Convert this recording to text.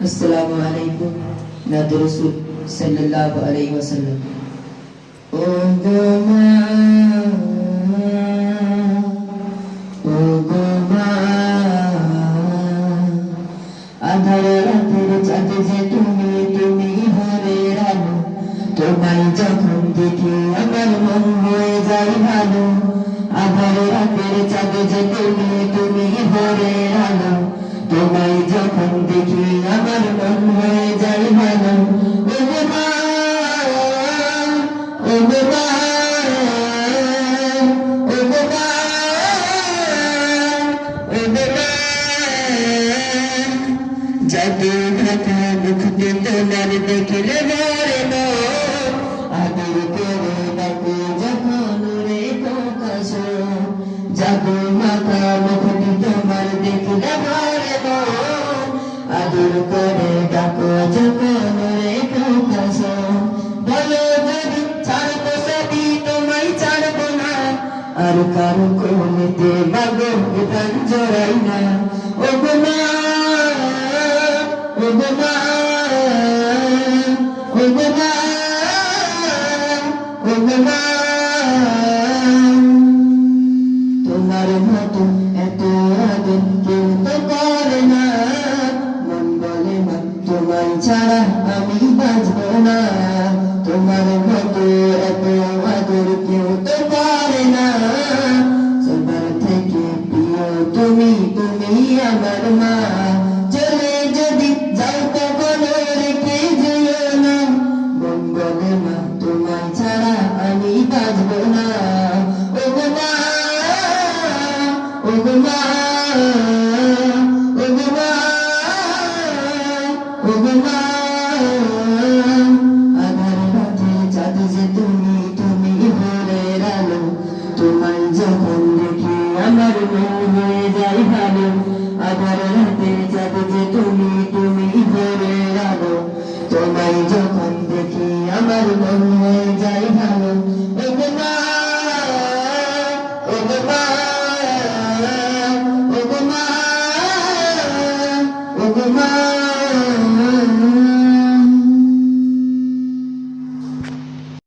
আসসালামু আলাইকুম নাদ রসুল সাল্লাল্লাহু আলাইহি ওয়াসাল্লাম ও গো মা ও গো মা আধার রাতের চাঁদ যে তুমি তুমি ভোরের আলো তোমায় যখন দেখি আমার মন হয়ে যায় ভালো আধার রাতের চাঁদ যে তুমি তুমি ভোরের আলো তোমায় যখন দেখি জাদু ঢাকা মুখ দিয়ে তোমার দেখলে না আদর করে ডাকে যখন রে কাশ জাদু মাথা মুখ দিয়ে তোমার দেখলে না আদর করে ডাকো যখন রে কাশ বলো যদি ছাড়বো সবই তোমায় ছাড়বো না আর কারও কোনেতে মাগো প্রাণ জড়াই না ও বাঁচবো না, তোমার মতো এত আদর কেউ তো করে না। সবার থেকে প্রিয় তুমি তুমি আমার মা। চলে যদি যাও কখনো রেখে যেও না। বলে মা, তোমায় ছাড়া আমি বাঁচবো না। ও মা ও মা। রাতে চাঁদ যে তুমি তুমি ভরে আলো তোমায় যখন দেখি আমার মন